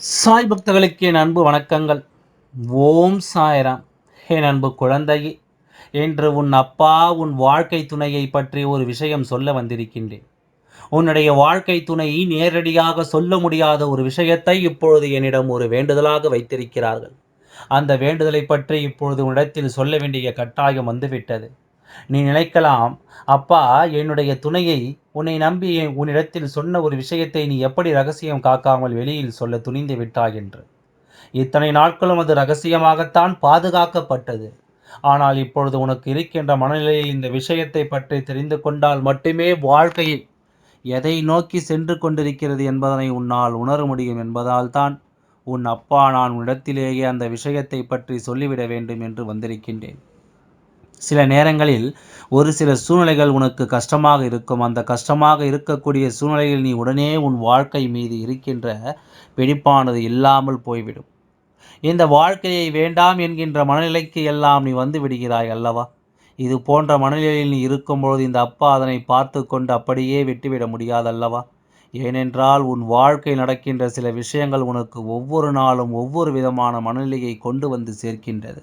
சாய் பக்தர்களுக்கு என் அன்பு வணக்கங்கள். ஓம் சாய்ராம். என் அன்பு குழந்தையே என்று உன் அப்பா உன் வாழ்க்கை துணையை பற்றி ஒரு விஷயம் சொல்ல வந்திருக்கின்றேன். உன்னுடைய வாழ்க்கை துணை நேரடியாக சொல்ல முடியாத ஒரு விஷயத்தை இப்பொழுது என்னிடம் ஒரு வேண்டுதலாக வைத்திருக்கிறார்கள். அந்த வேண்டுதலை பற்றி இப்பொழுது உன்னிடத்தில் சொல்ல வேண்டிய கட்டாயம் வந்துவிட்டது. நீ நினைக்கலாம். அப்பா என்னுடைய துணையை உன்னை நம்பி உன்னிடத்தில் சொன்ன ஒரு விஷயத்தை நீ எப்படி ரகசியம் காக்காமல் வெளியில் சொல்ல துணிந்து விட்டாய் என்று. இத்தனை நாட்களும் அது ரகசியமாகத்தான் பாதுகாக்கப்பட்டது. ஆனால் இப்பொழுது உனக்கு இருக்கின்ற மனநிலையில் இந்த விஷயத்தை பற்றி தெரிந்து கொண்டால் மட்டுமே வாழ்க்கையில் எதை நோக்கி சென்று கொண்டிருக்கிறது என்பதனை உன்னால் உணர முடியும் என்பதால் தான் உன் அப்பா நான் உன்னிடத்திலேயே அந்த விஷயத்தை பற்றி சொல்லிவிட வேண்டும் என்று வந்திருக்கின்றேன். சில நேரங்களில் ஒரு சில சூழ்நிலைகள் உனக்கு கஷ்டமாக இருக்கும். அந்த கஷ்டமாக இருக்கக்கூடிய சூழ்நிலையில் நீ உடனே உன் வாழ்க்கை மீது இருக்கின்ற பிடிப்பானது இல்லாமல் போய்விடும். இந்த வாழ்க்கையை வேண்டாம் என்கின்ற மனநிலைக்கு எல்லாம் நீ வந்து விடுகிறாய் அல்லவா? இது போன்ற மனநிலையில் நீ இருக்கும்பொழுது இந்த அப்பா அதனை பார்த்து கொண்டு அப்படியே விட்டுவிட முடியாதல்லவா ஏனென்றால் உன் வாழ்க்கை நடக்கின்ற சில விஷயங்கள் உனக்கு ஒவ்வொரு நாளும் ஒவ்வொரு விதமான மனநிலையை கொண்டு வந்து சேர்க்கின்றது.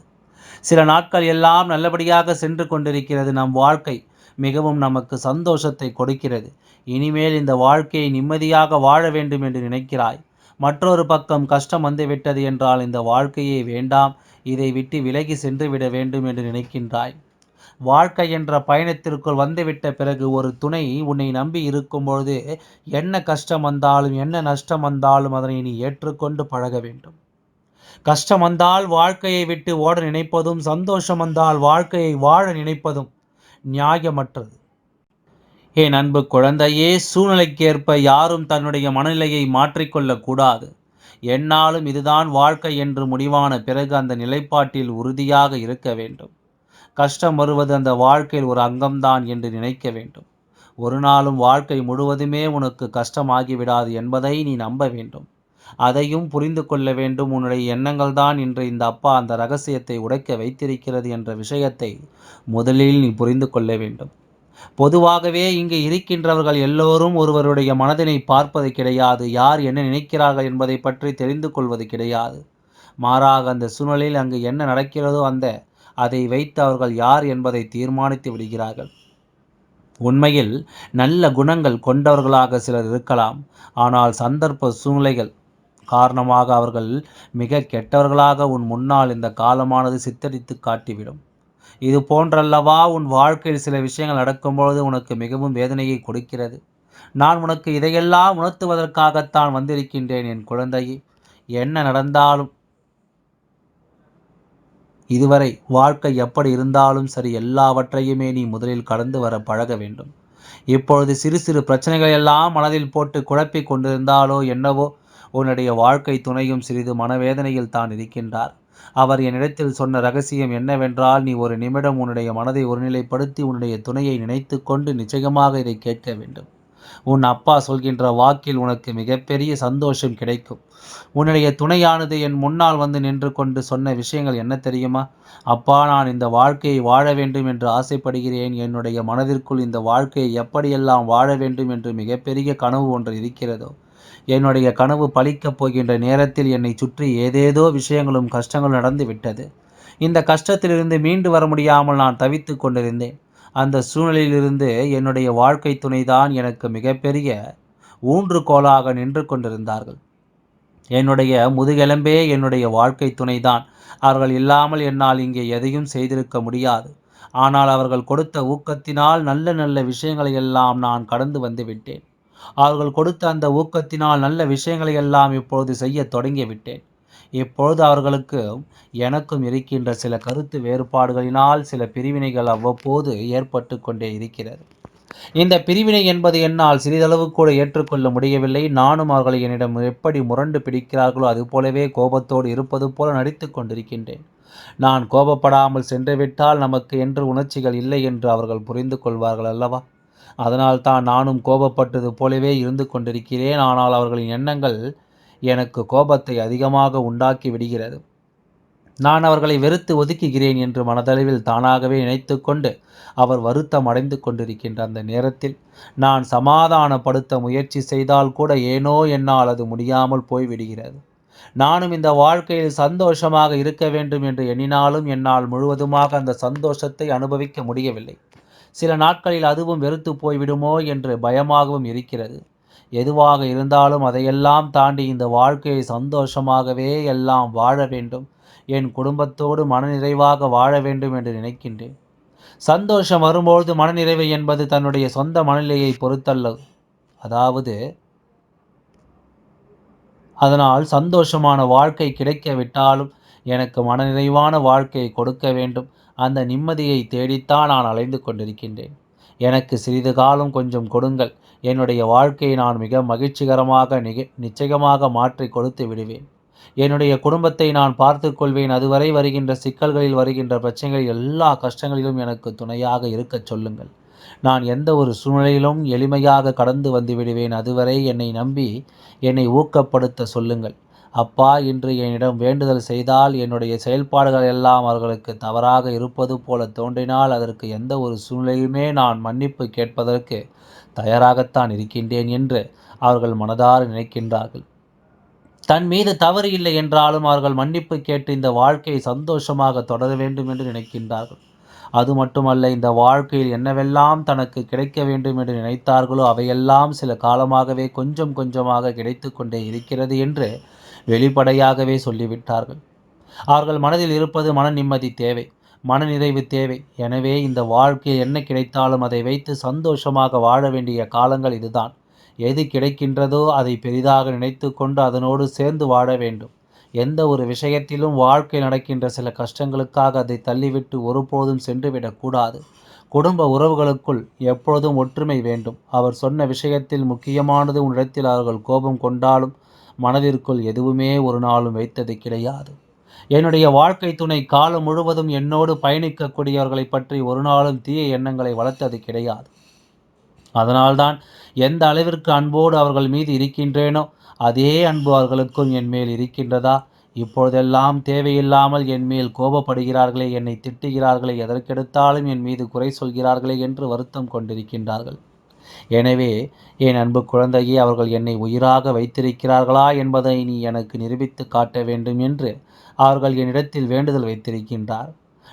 சில நாட்கள் எல்லாம் நல்லபடியாக சென்று கொண்டிருக்கிறது நம் வாழ்க்கை. மிகவும் நமக்கு சந்தோஷத்தை கொடுக்கிறது. இனிமேல் இந்த வாழ்க்கையை நிம்மதியாக வாழ வேண்டும் என்று நினைக்கிறாய். மற்றொரு பக்கம் கஷ்டம் வந்துவிட்டது என்றால் இந்த வாழ்க்கையை வேண்டாம். இதை விட்டு விலகி சென்று விட வேண்டும் என்று நினைக்கின்றாய். வாழ்க்கை என்ற பயணத்திற்குள் வந்துவிட்ட பிறகு ஒரு துணை உன்னை நம்பி இருக்கும்பொழுது என்ன கஷ்டம் வந்தாலும் என்ன நஷ்டம் வந்தாலும் அதனை நீ ஏற்றுக்கொண்டு பழக வேண்டும். கஷ்டம் வந்தால் வாழ்க்கையை விட்டு ஓட நினைப்பதும் சந்தோஷம் வந்தால் வாழ்க்கையை வாழ நினைப்பதும் நியாயமற்றது. என் அன்பு குழந்தையே சூழ்நிலைக்கேற்ப யாரும் தன்னுடைய மனநிலையை மாற்றிக்கொள்ளக்கூடாது என்னாலும் இதுதான் வாழ்க்கை என்று முடிவான பிறகு அந்த நிலைப்பாட்டில் உறுதியாக இருக்க வேண்டும். கஷ்டம் வருவது அந்த வாழ்க்கையில் ஒரு அங்கம்தான் என்று நினைக்க வேண்டும். ஒரு நாளும் வாழ்க்கை முழுவதுமே உனக்கு கஷ்டமாகிவிடாது என்பதை நீ நம்ப வேண்டும். அதையும் புரிந்து கொள்ள வேண்டும். உன்னுடைய எண்ணங்கள் தான் இன்று இந்த அப்பா அந்த ரகசியத்தை உடைக்க வைத்திருக்கிறது என்ற விஷயத்தை முதலில் நீ புரிந்து கொள்ள வேண்டும். பொதுவாகவே இங்கு இருக்கின்றவர்கள் எல்லோரும் ஒருவருடைய மனதினை பார்ப்பது கிடையாது. யார் என்ன நினைக்கிறார்கள் என்பதை பற்றி தெரிந்து கொள்வது கிடையாது. மாறாக அந்த சூழ்நிலையில் அங்கு என்ன நடக்கிறதோ அந்த அதை வைத்து அவர்கள் யார் என்பதை தீர்மானித்து விடுகிறார்கள். உண்மையில் நல்ல குணங்கள் கொண்டவர்களாக சிலர் இருக்கலாம். ஆனால் சந்தர்ப்ப சூழ்நிலைகள் காரணமாக அவர்கள் மிக கெட்டவர்களாக உன் முன்னால் இந்த காலமானது சித்தரித்து காட்டிவிடும். இது போன்றல்லவா? உன் வாழ்க்கையில் சில விஷயங்கள் நடக்கும்பொழுது உனக்கு மிகவும் வேதனையை கொடுக்கிறது. நான் உனக்கு இதையெல்லாம் உணர்த்துவதற்காகத்தான் வந்திருக்கின்றேன் என் குழந்தையை. என்ன நடந்தாலும் இதுவரை வாழ்க்கை எப்படி இருந்தாலும் சரி எல்லாவற்றையுமே நீ முதலில் கடந்து வர பழக வேண்டும். இப்பொழுது சிறு சிறு பிரச்சனைகள் எல்லாம் மனதில் போட்டு குழப்பிக் கொண்டிருந்தாலோ என்னவோ உன்னுடைய வாழ்க்கை துணையும் சிறிது மனவேதனையில் தான் இருக்கின்றார். அவர் என்னிடத்தில் சொன்ன ரகசியம் என்னவென்றால் நீ ஒரு நிமிடம் உன்னுடைய மனதை ஒருநிலைப்படுத்தி உன்னுடைய துணையை நினைத்து கொண்டு நிச்சயமாக இதை கேட்க வேண்டும். உன் அப்பா சொல்கின்ற வாக்கில் உனக்கு மிகப்பெரிய சந்தோஷம் கிடைக்கும். உன்னுடைய துணையானது என் முன்னால் வந்து நின்று கொண்டு சொன்ன விஷயங்கள் என்ன தெரியுமா? அப்பா நான் இந்த வாழ்க்கையை வாழ வேண்டும் என்று ஆசைப்படுகிறேன். என்னுடைய மனதிற்குள் இந்த வாழ்க்கையை எப்படியெல்லாம் வாழ வேண்டும் என்று மிகப்பெரிய கனவு ஒன்று இருக்கிறதோ என்னுடைய கனவு பழிக்கப் போகின்ற நேரத்தில் என்னை சுற்றி ஏதேதோ விஷயங்களும் கஷ்டங்களும் நடந்து விட்டது. இந்த கஷ்டத்திலிருந்து மீண்டு வர முடியாமல் நான் தவித்து கொண்டிருந்தேன். அந்த சூழ்நிலையிலிருந்து என்னுடைய வாழ்க்கை துணைதான் எனக்கு மிகப்பெரிய ஊன்றுகோலாக நின்று கொண்டிருந்தார்கள். என்னுடைய முதுகெலும்பே என்னுடைய வாழ்க்கை துணைதான். அவர்கள் இல்லாமல் என்னால் இங்கே எதையும் செய்திருக்க முடியாது. ஆனால் அவர்கள் கொடுத்த ஊக்கத்தினால் நல்ல நல்ல விஷயங்களை எல்லாம் நான் கடந்து வந்து விட்டேன். அவர்கள் கொடுத்த அந்த ஊக்கத்தினால் நல்ல விஷயங்களை எல்லாம் இப்பொழுது செய்ய தொடங்கிவிட்டேன். இப்பொழுது அவர்களுக்கு எனக்கும் இருக்கின்ற சில கருத்து வேறுபாடுகளினால் சில பிரிவினைகள் அவ்வப்போது ஏற்பட்டு கொண்டே இருக்கிறது. இந்த பிரிவினை என்பது என்னால் சிறிதளவு கூட ஏற்றுக்கொள்ள முடியவில்லை. நானும் அவர்களை என்னிடம் எப்படி முரண்டு பிடிக்கிறார்களோ அதுபோலவே கோபத்தோடு இருப்பது போல நடித்து கொண்டிருக்கின்றேன். நான் கோபப்படாமல் சென்றுவிட்டால் நமக்கு என்று உணர்ச்சிகள் இல்லை என்று அவர்கள் புரிந்து கொள்வார்கள் அல்லவா? அதனால் தான் நானும் கோபப்பட்டது போலவே இருந்து கொண்டிருக்கிறேன். ஆனால் அவர்களின் எண்ணங்கள் எனக்கு கோபத்தை அதிகமாக உண்டாக்கி விடுகிறது. நான் அவர்களை வெறுத்து ஒதுக்குகிறேன் என்று மனதளவில் தானாகவே நினைத்து கொண்டு அவர் வருத்தம் அடைந்து கொண்டிருக்கின்ற அந்த நேரத்தில் நான் சமாதானப்படுத்த முயற்சி செய்தால் கூட ஏனோ என்னால் அது முடியாமல் போய்விடுகிறது. நானும் இந்த வாழ்க்கையில் சந்தோஷமாக இருக்க வேண்டும் என்று எண்ணினாலும் என்னால் முழுவதுமாக அந்த சந்தோஷத்தை அனுபவிக்க முடியவில்லை. சில நாட்களில் அதுவும் வெறுத்து போய்விடுமோ என்று பயமாகவும் இருக்கிறது. எதுவாக இருந்தாலும் அதையெல்லாம் தாண்டி இந்த வாழ்க்கையை சந்தோஷமாகவே எல்லாம் வாழ வேண்டும். என் குடும்பத்தோடு மனநிறைவாக வாழ வேண்டும் என்று நினைக்கின்றேன். சந்தோஷம் வரும்பொழுது மனநிறைவு என்பது தன்னுடைய சொந்த மனநிலையை பொறுத்தல்ல அதாவது அதனால் சந்தோஷமான வாழ்க்கை கிடைக்கவிட்டாலும் எனக்கு மனநிறைவான வாழ்க்கையை கொடுக்க வேண்டும். அந்த நிம்மதியை தேடித்தான் நான் அலைந்து கொண்டிருக்கின்றேன். எனக்கு சிறிது காலம் கொஞ்சம் கொடுங்கள். என்னுடைய வாழ்க்கையை நான் மிக மகிழ்ச்சிகரமாக நிக நிச்சயமாக மாற்றி கொடுத்து விடுவேன். என்னுடைய குடும்பத்தை நான் பார்த்து கொள்வேன். அதுவரை வருகின்ற சிக்கல்களில் வருகின்ற பிரச்சனைகளில் எல்லா கஷ்டங்களிலும் எனக்கு துணையாக இருக்கச் சொல்லுங்கள். நான் எந்த ஒரு சூழ்நிலையிலும் எளிமையாக கடந்து வந்து விடுவேன். அதுவரை என்னை நம்பி என்னை ஊக்கப்படுத்த சொல்லுங்கள். அப்பா இன்று என்னிடம் வேண்டுதல் செய்தால் என்னுடைய செயல்பாடுகள் எல்லாம் அவர்களுக்கு தவறாக இருப்பது போல தோன்றினால் அதற்கு எந்த ஒரு சூழ்நிலையுமே நான் மன்னிப்பு கேட்பதற்கு தயாராகத்தான் இருக்கின்றேன் என்று அவர்கள் மனதார நினைக்கின்றார்கள். தன் மீது தவறு இல்லை என்றாலும் அவர்கள் மன்னிப்பு கேட்டு இந்த வாழ்க்கையை சந்தோஷமாக தொடர வேண்டும் என்று நினைக்கின்றார்கள். அது மட்டுமல்ல இந்த வாழ்க்கையில் என்னவெல்லாம் தனக்கு கிடைக்க வேண்டும் என்று நினைத்தார்களோ அவையெல்லாம் சில காலமாகவே கொஞ்சம் கொஞ்சமாக கிடைத்து கொண்டே இருக்கிறது என்று வெளிப்படையாகவே சொல்லிவிட்டார்கள். அவர்கள் மனதில் இருப்பது மன நிம்மதி தேவை மனநிறைவு தேவை. எனவே இந்த வாழ்க்கையில் என்ன கிடைத்தாலும் அதை வைத்து சந்தோஷமாக வாழ வேண்டிய காலங்கள் இதுதான். எது கிடைக்கின்றதோ அதை பெரிதாக நினைத்து கொண்டு அதனோடு சேர்ந்து வாழ வேண்டும். எந்த ஒரு விஷயத்திலும் வாழ்க்கை நடக்கின்ற சில கஷ்டங்களுக்காக அதை தள்ளிவிட்டு ஒருபோதும் சென்றுவிடக்கூடாது குடும்ப உறவுகளுக்குள் எப்பொழுதும் ஒற்றுமை வேண்டும். அவர் சொன்ன விஷயத்தில் முக்கியமானது உன்னிடத்தில் அவர்கள் கோபம் கொண்டாலும் மனதிற்குள் எதுவுமே ஒரு நாளும் வைத்தது கிடையாது. என்னுடைய வாழ்க்கை துணை காலம் முழுவதும் என்னோடு பயணிக்கக்கூடியவர்களை பற்றி ஒரு நாளும் தீய எண்ணங்களை வளர்த்தது கிடையாது. அதனால்தான் எந்த அளவிற்கு அன்போடு அவர்கள் மீது இருக்கின்றேனோ அதே அன்பு அவர்களுக்கும் என் மேல் இருக்கின்றதா? இப்பொழுதெல்லாம் தேவையில்லாமல் என் மேல் கோபப்படுகிறார்களே என்னை திட்டுகிறார்களே எதற்கெடுத்தாலும் என் மீது குறை சொல்கிறார்களே என்று வருத்தம் கொண்டிருக்கின்றார்கள். எனவே என் அன்பு குழந்தையே அவர்கள் என்னை உயிராக வைத்திருக்கிறார்களா என்பதை நீ எனக்கு நிரூபித்து காட்ட வேண்டும் என்று அவர்கள் என்னிடத்தில் வேண்டுதல் வைத்திருக்கின்றார்.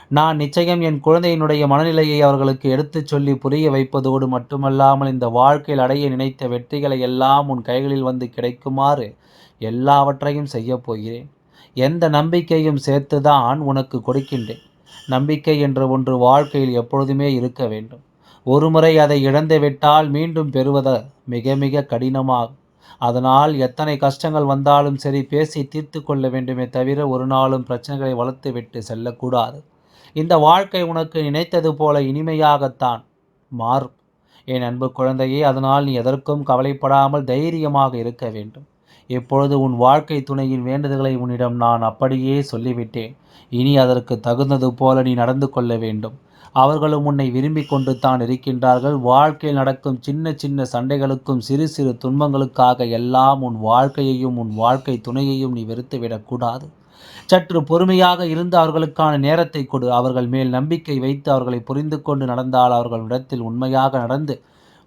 நான் நிச்சயம் என் குழந்தையினுடைய மனநிலையை அவர்களுக்கு எடுத்துச் சொல்லி புரிய வைப்பதோடு மட்டுமல்லாமல் இந்த வாழ்க்கையில் அடைய நினைத்த வெற்றிகளை எல்லாம் உன் கைகளில் வந்து கிடைக்குமாறு எல்லாவற்றையும் செய்யப் போகிறேன். எந்த நம்பிக்கையும் சேர்த்துதான் உனக்கு கொடுக்கின்றேன். நம்பிக்கை என்ற ஒன்று வாழ்க்கையில் எப்பொழுதுமே இருக்க வேண்டும். ஒருமுறை அதை இழந்துவிட்டால் மீண்டும் பெறுவது மிக மிக கடினமாகும் அதனால் எத்தனை கஷ்டங்கள் வந்தாலும் சரி பேசி தீர்த்து கொள்ள வேண்டுமே தவிர ஒரு நாளும் பிரச்சனைகளை வளர்த்துவிட்டு செல்லக்கூடாது. இந்த வாழ்க்கை உனக்கு நினைத்தது போல இனிமையாகத்தான் மாறும். என் அன்பு குழந்தையே அதனால் நீ எதற்கும் கவலைப்படாமல் தைரியமாக இருக்க வேண்டும். இப்பொழுது உன் வாழ்க்கை துணையின் வேண்டுதல்களை உன்னிடம் நான் அப்படியே சொல்லிவிட்டேன். இனி அதற்கு தகுந்தது போல நீ நடந்து கொள்ள வேண்டும். அவர்களும் உன்னை விரும்பி கொண்டு தான் இருக்கின்றார்கள். வாழ்க்கையில் நடக்கும் சின்ன சின்ன சண்டைகளுக்கும் சிறு சிறு துன்பங்களுக்காக எல்லாம் உன் வாழ்க்கையையும் உன் வாழ்க்கை துணையையும் நீ வெறுத்துவிடக்கூடாது சற்று பொறுமையாக இருந்து அவர்களுக்கான நேரத்தை கொடு. அவர்கள் மேல் நம்பிக்கை வைத்து அவர்களை புரிந்து கொண்டு நடந்தால் அவர்களிடத்தில் உண்மையாக நடந்து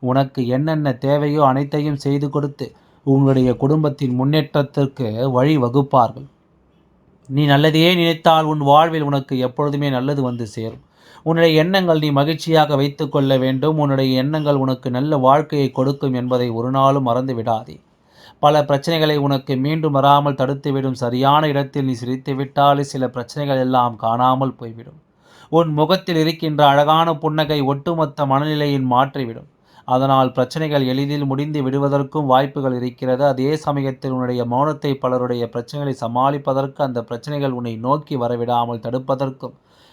உனக்கு என்னென்ன தேவையோ அனைத்தையும் செய்து கொடுத்து உங்களுடைய குடும்பத்தின் முன்னேற்றத்திற்கு வழி வகுப்பார்கள். நீ நல்லதையே நினைத்தால் உன் வாழ்வில் உனக்கு எப்பொழுதுமே நல்லது வந்து சேரும். உன்னுடைய எண்ணங்கள் நீ மகிழ்ச்சியாக வைத்து கொள்ள வேண்டும். உன்னுடைய எண்ணங்கள் உனக்கு நல்ல வாழ்க்கையை கொடுக்கும் என்பதை ஒரு நாளும் மறந்து விடாதே. பல பிரச்சனைகளை உனக்கு மீண்டும் வராமல் தடுத்துவிடும். சரியான இடத்தில் நீ சிரித்து விட்டாலே சில பிரச்சனைகள் எல்லாம் காணாமல் போய்விடும். உன் முகத்தில் இருக்கின்ற அழகான புன்னகை ஒட்டுமொத்த மனநிலையின் மாற்றிவிடும். அதனால் பிரச்சனைகள் எளிதில் முடிந்து விடுவதற்கும் வாய்ப்புகள் இருக்கிறது. அதே சமயத்தில் உன்னுடைய மௌனத்தை பலருடைய பிரச்சனைகளை சமாளிப்பதற்கு அந்த பிரச்சனைகள் உன்னை நோக்கி வரவிடாமல் தடுப்பதற்கும்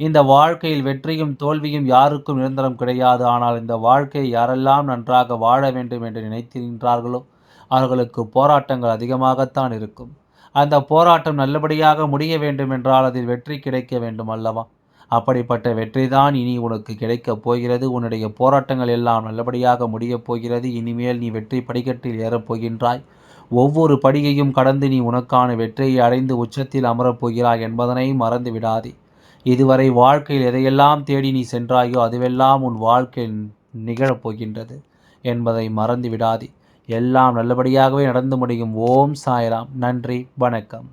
இந்த வாழ்க்கையில் வெற்றியும் தோல்வியும் யாருக்கும் நிரந்தரம் கிடையாது. ஆனால் இந்த வாழ்க்கையை யாரெல்லாம் நன்றாக வாழ வேண்டும் என்று நினைத்திருக்கிறார்களோ அவர்களுக்கு போராட்டங்கள் அதிகமாகத்தான் இருக்கும். அந்த போராட்டம் நல்லபடியாக முடிய வேண்டும் என்றால் அதில் வெற்றி கிடைக்க வேண்டும் அல்லவா? அப்படிப்பட்ட வெற்றிதான் இனி உனக்கு கிடைக்கப் போகிறது. உன்னுடைய போராட்டங்கள் எல்லாம் நல்லபடியாக முடியப் போகிறது. இனிமேல் நீ வெற்றி படிக்கட்டில் ஏறப் போகின்றாய். ஒவ்வொரு படியையும் கடந்து நீ உனக்கான வெற்றியை அடைந்து உச்சத்தில் அமரப் போகிறாய் என்பதனை மறந்து விடாதே இதுவரை வாழ்க்கையில் எதையெல்லாம் தேடி நீ சென்றாயோ அதுவெல்லாம் உன் வாழ்க்கையில் நிகழப் போகின்றது என்பதை மறந்து விடாதே எல்லாம் நல்லபடியாகவே நடந்து முடியும். ஓம் சாய்ராம். நன்றி. வணக்கம்.